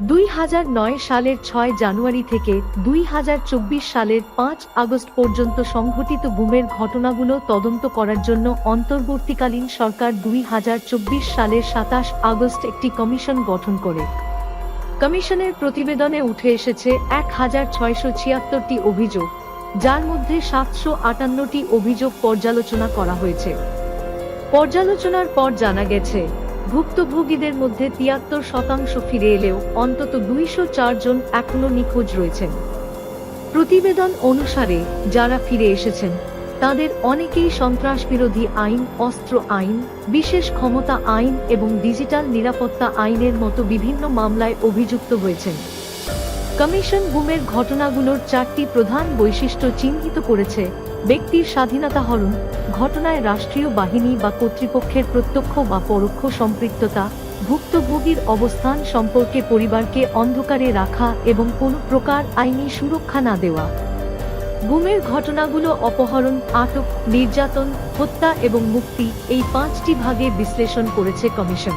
দুই হাজার নয় সালের ছয় জানুয়ারি থেকে দুই হাজার চব্বিশ সালের পাঁচ আগস্ট পর্যন্ত সংঘটিত গুমের ঘটনাগুলো তদন্ত করার জন্য অন্তর্বর্তীকালীন সরকার দুই হাজার চব্বিশ সালের সাতাশ আগস্ট একটি কমিশন গঠন করে। কমিশনের প্রতিবেদনে উঠে এসেছে এক হাজার ছয়শো ছিয়াত্তরটি অভিযোগ, যার মধ্যে সাতশো আটান্নটি অভিযোগ পর্যালোচনা করা হয়েছে। পর্যালোচনার পর জানা গেছে ভুক্তভোগীদের মধ্যে তিয়াত্তর শতাংশ ফিরে এলেও অন্তত দুইশো জন এখনও নিখোঁজ রয়েছেন। প্রতিবেদন অনুসারে যারা ফিরে এসেছেন, তাদের অনেকেই সন্ত্রাস বিরোধী আইন, অস্ত্র আইন, বিশেষ ক্ষমতা আইন এবং ডিজিটাল নিরাপত্তা আইনের মতো বিভিন্ন মামলায় অভিযুক্ত হয়েছেন। কমিশন গুমের ঘটনাগুলোর চারটি প্রধান বৈশিষ্ট্য চিহ্নিত করেছে ব্যক্তির স্বাধীনতা হরণ, ঘটনায় রাষ্ট্রীয় বাহিনী বা কর্তৃপক্ষের প্রত্যক্ষ বা পরোক্ষ সম্পৃক্ততা, ভুক্তভোগীর অবস্থান সম্পর্কে পরিবারকে অন্ধকারে রাখা এবং কোনো প্রকার আইনি সুরক্ষা না দেওয়া। গুমের ঘটনাগুলো অপহরণ, আটক, নির্যাতন, হত্যা এবং মুক্তি এই পাঁচটি ভাগে বিশ্লেষণ করেছে কমিশন।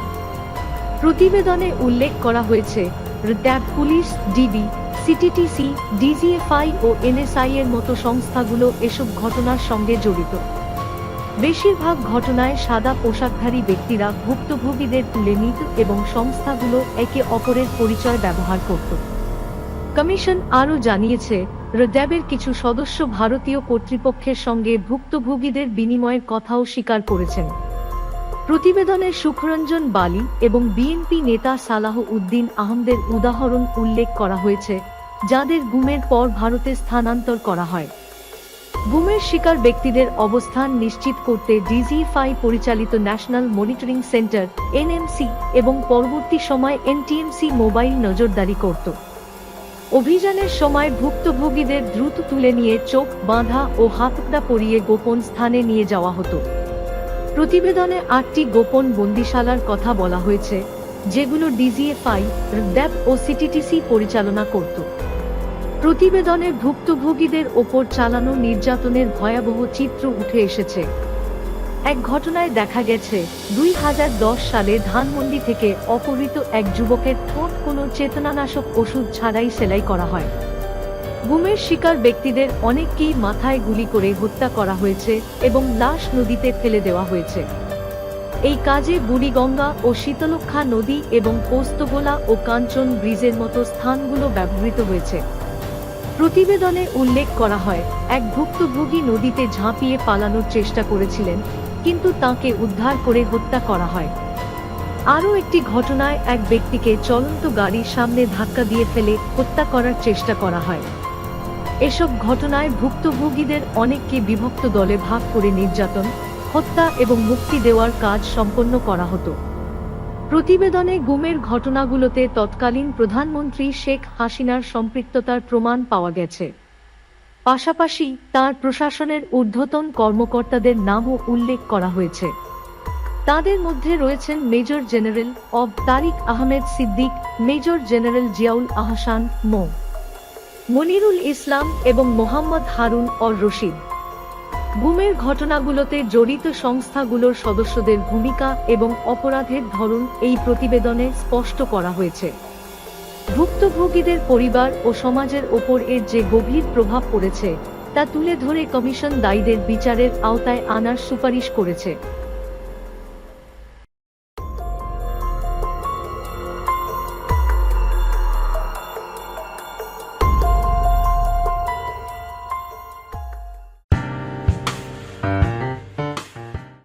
প্রতিবেদনে উল্লেখ করা হয়েছে, RAB police, DB CTTC DGFI ও এনএসআই এর মতো সংস্থাগুলো এসব ঘটনার সঙ্গে জড়িত। বেশিরভাগ ঘটনায় সাদা পোশাকধারী ব্যক্তিরা ভুক্তভোগীদের তুলে নিত এবং সংস্থাগুলো একে অপরের পরিচয় ব্যবহার করত। কমিশন আরও জানিয়েছে, র্যাবের কিছু সদস্য ভারতীয় কর্তৃপক্ষের সঙ্গে ভুক্তভোগীদের বিনিময়ের কথাও স্বীকার করেছেন। প্রতিবেদনে সুখরঞ্জন বালি এবং বিএনপি নেতা সালাহ উদ্দিন আহমদের উদাহরণ উল্লেখ করা হয়েছে যাদের গুমের পর ভারতে স্থানান্তর করা হয়। গুমের শিকার ব্যক্তিদের অবস্থান নিশ্চিত করতে ডিজিএফআই পরিচালিত ন্যাশনাল মনিটরিং সেন্টার এনএমসি এবং পরবর্তী সময় এনটিএমসি মোবাইল নজরদারি করত। অভিযানের সময় ভুক্তভোগীদের দ্রুত তুলে নিয়ে চোখ, বাঁধা ও হাতকড়া পরিয়ে গোপন স্থানে নিয়ে যাওয়া হতো। প্রতিবেদনে আটটি গোপন বন্দিশালার কথা বলা হয়েছে। যেগুলো ডিজিএফআই, র্যাব ও সিটিটিসি পরিচালনা করত। প্রতিবেদনে ভুক্তভোগীদের ওপর চালানো নির্যাতনের ভয়াবহ চিত্র উঠে এসেছে। এক ঘটনায় দেখা গেছে, দুই হাজার দশ সালে ধানমন্ডি থেকে অপহৃত এক যুবকের ঠোঁট কোনো চেতনানাশক ওষুধ ছাড়াই সেলাই করা হয়। গুমের শিকার ব্যক্তিদের অনেককেই মাথায় গুলি করে হত্যা করা হয়েছে এবং লাশ নদীতে ফেলে দেওয়া হয়েছে। এই কাজে বুড়িগঙ্গা ও শীতলক্ষা নদী এবং পোস্তগোলা ও কাঞ্চন ব্রিজের মতো স্থানগুলো ব্যবহৃত হয়েছে। প্রতিবেদনে উল্লেখ করা হয়, এক ভুক্তভোগী নদীতে ঝাঁপিয়ে পালানোর চেষ্টা করেছিলেন, কিন্তু তাকে উদ্ধার করে হত্যা করা হয়। আরও একটি ঘটনায় এক ব্যক্তিকে চলন্ত গাড়ির সামনে ধাক্কা দিয়ে ফেলে হত্যা করার চেষ্টা করা হয়। এসব ঘটনায় ভুক্তভোগীদের অনেককে বিভক্ত দলে ভাগ করে নির্যাতন হত্যা এবং মুক্তি দেওয়ার কাজ সম্পন্ন করা হতো। প্রতিবেদনে গুমের ঘটনাগুলোতে তৎকালীন প্রধানমন্ত্রী শেখ হাসিনার সম্পৃক্ততার প্রমাণ পাওয়া গেছে। পাশাপাশি তার প্রশাসনের ঊর্ধ্বতন কর্মকর্তাদের নামও উল্লেখ করা হয়েছে। তাদের মধ্যে রয়েছেন মেজর জেনারেল অব তারিক আহমেদ সিদ্দিক, মেজর জেনারেল জিয়াউল আহসান মো। মনিরুল ইসলাম এবং মোহাম্মদ হারুন অর রশিদ গুমের ঘটনাগুলোতে জড়িত সংস্থাগুলোর সদস্যদের ভূমিকা এবং অপরাধের ধরন এই প্রতিবেদনে স্পষ্ট করা হয়েছে। ভুক্তভোগীদের পরিবার ও সমাজের ওপর এর যে গভীর প্রভাব পড়েছে, তা তুলে ধরে কমিশন দায়ীদের বিচারের আওতায় আনার সুপারিশ করেছে।